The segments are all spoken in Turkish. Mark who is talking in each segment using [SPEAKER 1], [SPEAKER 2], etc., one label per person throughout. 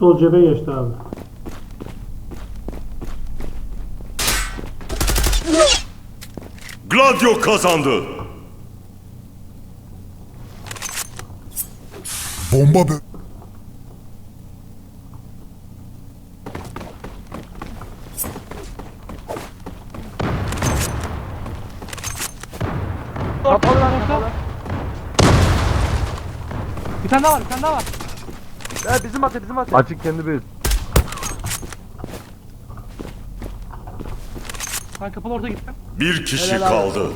[SPEAKER 1] Sol cebe geçti abi.
[SPEAKER 2] Gladio kazandı.
[SPEAKER 3] Bomba bö...
[SPEAKER 4] Kapalı lan kapalı. Bir tane daha var, bir tane daha var.
[SPEAKER 5] Evet bizim atı bizim atı.
[SPEAKER 6] Açık kendi base.
[SPEAKER 4] Ben kapalı orta gittim.
[SPEAKER 2] Bir kişi
[SPEAKER 5] Helal abi.
[SPEAKER 2] kaldı.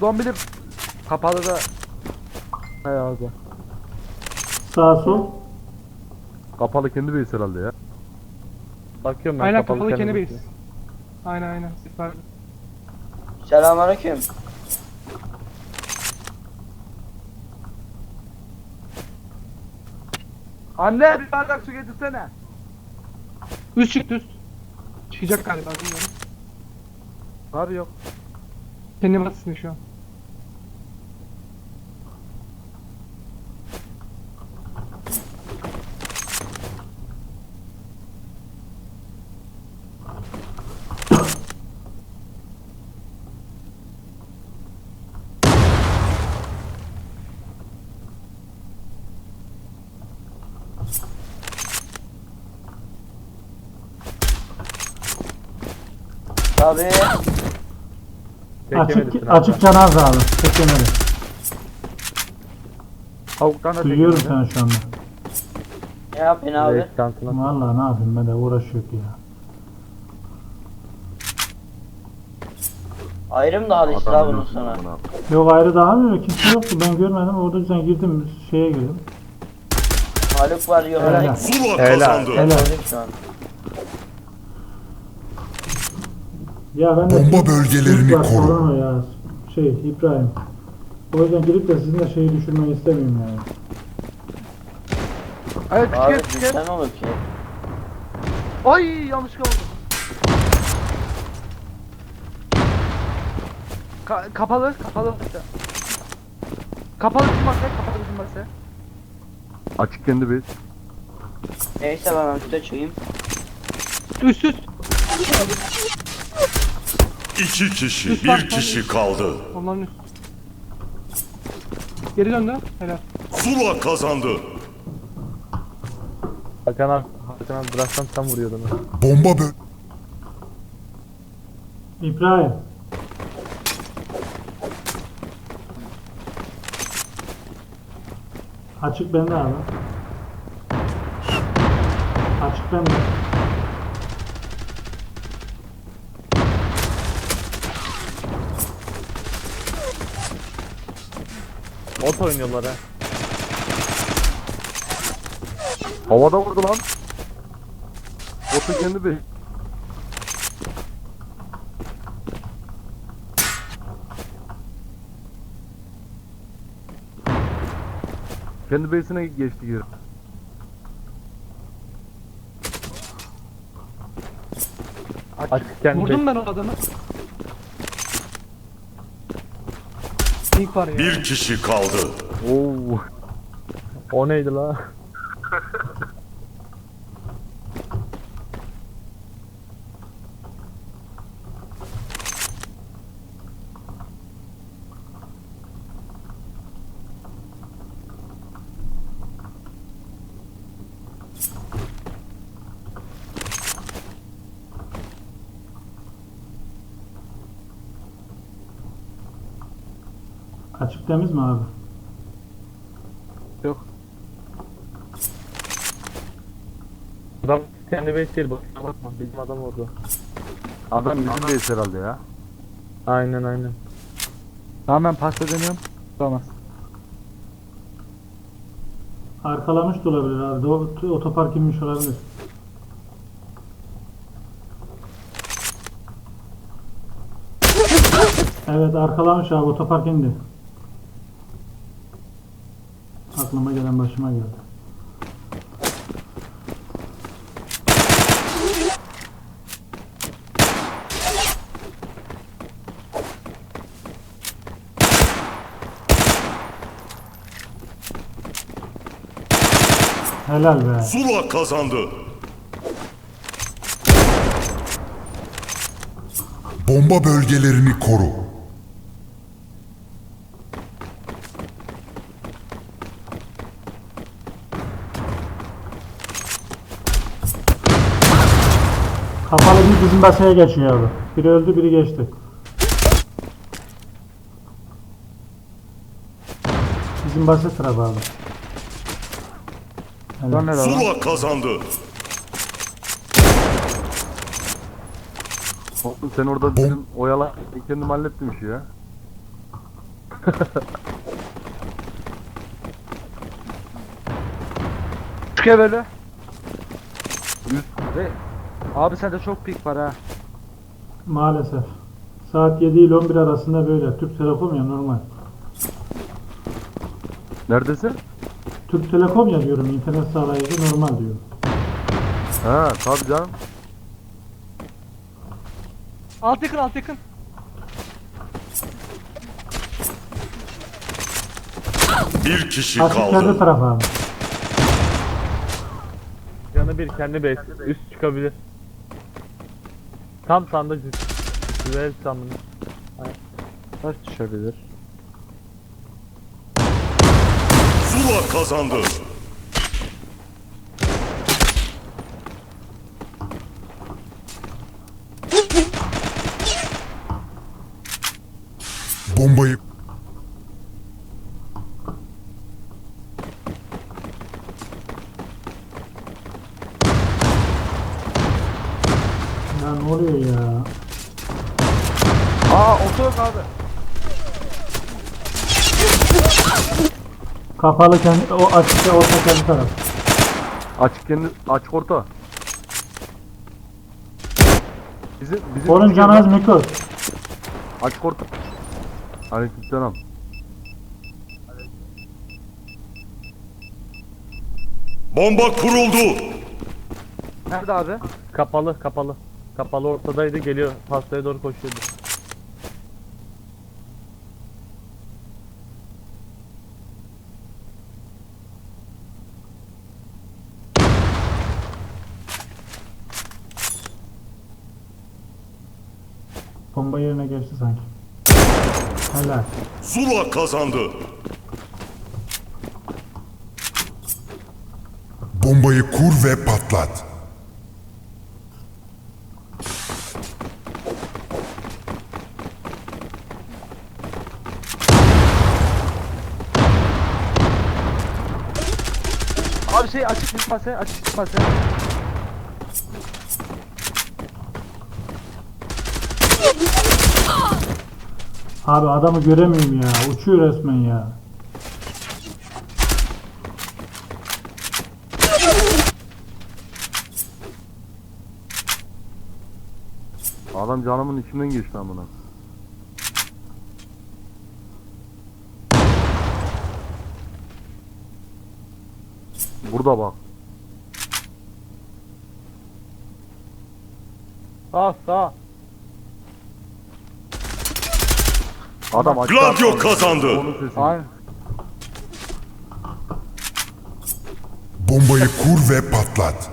[SPEAKER 5] Zombili kapalı da. Hay ağzı.
[SPEAKER 1] Sağ sol.
[SPEAKER 6] Kapalı kendi base herhalde ya.
[SPEAKER 5] Bakıyorum ben
[SPEAKER 4] Aynen
[SPEAKER 5] kapalı,
[SPEAKER 4] kapalı kendi base. Aynen aynen. Süper.
[SPEAKER 7] Selamünaleyküm.
[SPEAKER 5] Anne bir bardak su getirsene.
[SPEAKER 4] Üst çıktı üst. Çıkacak galiba bilmiyorum.
[SPEAKER 5] Var yok.
[SPEAKER 4] Kendi batısında şu an.
[SPEAKER 7] Tabii.
[SPEAKER 1] Açık, açık cenaze abi. Teklemeli.
[SPEAKER 5] Tavuktan da
[SPEAKER 1] Duyuyorum seni şu anda.
[SPEAKER 7] Ne yapıyorsun abi?
[SPEAKER 1] Vallahi ne yapayım ben de uğraşıyor ki ya.
[SPEAKER 7] Ayrım da al işte
[SPEAKER 6] Adam
[SPEAKER 7] bunun sana.
[SPEAKER 1] Yok ayrı daha mı? Kimse yoktu ben görmedim. Orada yüzden girdim şeye girdim.
[SPEAKER 7] Haluk var yok.
[SPEAKER 1] Helal.
[SPEAKER 7] Helal.
[SPEAKER 5] Helal.
[SPEAKER 2] kazandı.
[SPEAKER 1] Helal.
[SPEAKER 7] şu an.
[SPEAKER 1] Ya ben de
[SPEAKER 3] Bomba bölgelerini
[SPEAKER 1] Türk
[SPEAKER 3] koru.
[SPEAKER 1] ya. Şey İbrahim. O yüzden girip de sizin de şeyi düşürmeyi istemiyorum yani.
[SPEAKER 5] Evet
[SPEAKER 7] Abi
[SPEAKER 5] tüket tüket.
[SPEAKER 7] düşsen olur ki.
[SPEAKER 5] Ay yanlışlıkla oldu. Ka kapalı kapalı. Kapalı bizim masaya kapalı bizim masaya.
[SPEAKER 6] Açık kendi base.
[SPEAKER 7] Neyse ben üstte çıkayım.
[SPEAKER 4] Üst üst.
[SPEAKER 2] İki kişi, bir kişi kaldı.
[SPEAKER 4] Onların. Geri döndü. Helal.
[SPEAKER 2] Zula kazandı.
[SPEAKER 5] Hakan abi Hakan abi bıraksam tam vuruyordun.
[SPEAKER 3] Bomba bö...
[SPEAKER 1] İbrahim. Açık bende abi. Açık bende.
[SPEAKER 5] Ot oynuyorlar ha.
[SPEAKER 6] Havada vurdu lan. Otu kendi base. Kendi base'ine geçti geri.
[SPEAKER 5] Açık kendi
[SPEAKER 4] Vurdum ben o adamı.
[SPEAKER 2] Bir kişi kaldı.
[SPEAKER 6] Oo.
[SPEAKER 5] O neydi la?
[SPEAKER 1] Açık temiz mi abi?
[SPEAKER 5] Yok. Adam kendi base değil boşuna bakma bizim adam orada.
[SPEAKER 6] Adam bizim base herhalde ya.
[SPEAKER 5] Aynen aynen. Tamam ben pasta dönüyorum. Tamam.
[SPEAKER 1] Arkalamış da olabilir abi. Do- Otopark inmiş olabilir. Evet arkalamış abi otopark indi. Aklıma gelen başıma geldi. Helal be.
[SPEAKER 2] Zula kazandı.
[SPEAKER 3] Bomba bölgelerini koru.
[SPEAKER 1] Bir bizim basaya geçiyor abi. Biri öldü biri geçti. Bizim basa abi. Helal.
[SPEAKER 4] Lan ne lan?
[SPEAKER 2] Zula kazandı.
[SPEAKER 6] Oğlum sen orada bizim oyala kendim hallettim işi ya.
[SPEAKER 4] Çık evveli.
[SPEAKER 6] Üst
[SPEAKER 4] Ve abi sende çok pik var ha.
[SPEAKER 1] Maalesef. Saat 7 ile 11 arasında böyle. Türk Telekom ya normal.
[SPEAKER 6] neredesin?
[SPEAKER 1] Türk Telekom ya diyorum internet sağlayıcı normal diyor.
[SPEAKER 6] Ha tabii canım.
[SPEAKER 4] Alt yakın alt yakın.
[SPEAKER 2] Bir kişi
[SPEAKER 1] Açık kendi
[SPEAKER 2] kaldı.
[SPEAKER 1] tarafı abi.
[SPEAKER 8] Canı bir kendi base. Üst çıkabilir. Tam üst. Güzel sandım.
[SPEAKER 4] Taş düşebilir.
[SPEAKER 2] Zula kazandı.
[SPEAKER 3] Bombayı
[SPEAKER 1] Oluyor ya?
[SPEAKER 4] Aa oto yok abi.
[SPEAKER 1] Kapalı kendi, o açıkta orta kendi taraf.
[SPEAKER 6] Açık kendi açık orta. Bizim bizim
[SPEAKER 1] Onun canı az mikro.
[SPEAKER 6] açık orta. Aleykümselam.
[SPEAKER 2] Bomba kuruldu.
[SPEAKER 4] Nerede abi?
[SPEAKER 8] Kapalı kapalı. Kapalı ortadaydı geliyor. Pastaya doğru koşuyordu.
[SPEAKER 1] Bomba yerine geçti sanki. Helal.
[SPEAKER 2] Zula kazandı.
[SPEAKER 3] bombayı kur ve patlat.
[SPEAKER 4] Abi şey açık çıkmasa açık çıkmasa.
[SPEAKER 1] Abi adamı göremiyorum ya. Uçuyor resmen ya.
[SPEAKER 6] Adam canımın içinden geçti amına. Burada bak.
[SPEAKER 8] Sağ sağ.
[SPEAKER 6] Adam açık
[SPEAKER 2] Gladio kazandı.
[SPEAKER 4] Aynen.
[SPEAKER 3] Bombayı kur ve patlat.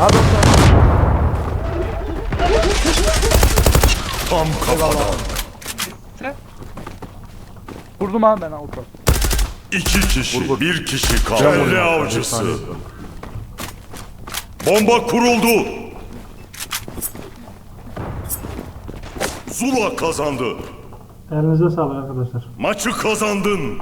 [SPEAKER 4] Abi oto.
[SPEAKER 2] Tam kafadan.
[SPEAKER 4] Vurdum abi ben oto.
[SPEAKER 2] İki kişi,
[SPEAKER 6] Vur, vur.
[SPEAKER 2] bir kişi kaldı.
[SPEAKER 6] Can
[SPEAKER 2] Kelle avcısı. Bomba kuruldu. Zula kazandı.
[SPEAKER 1] Elinize sağlık arkadaşlar.
[SPEAKER 2] Maçı kazandın.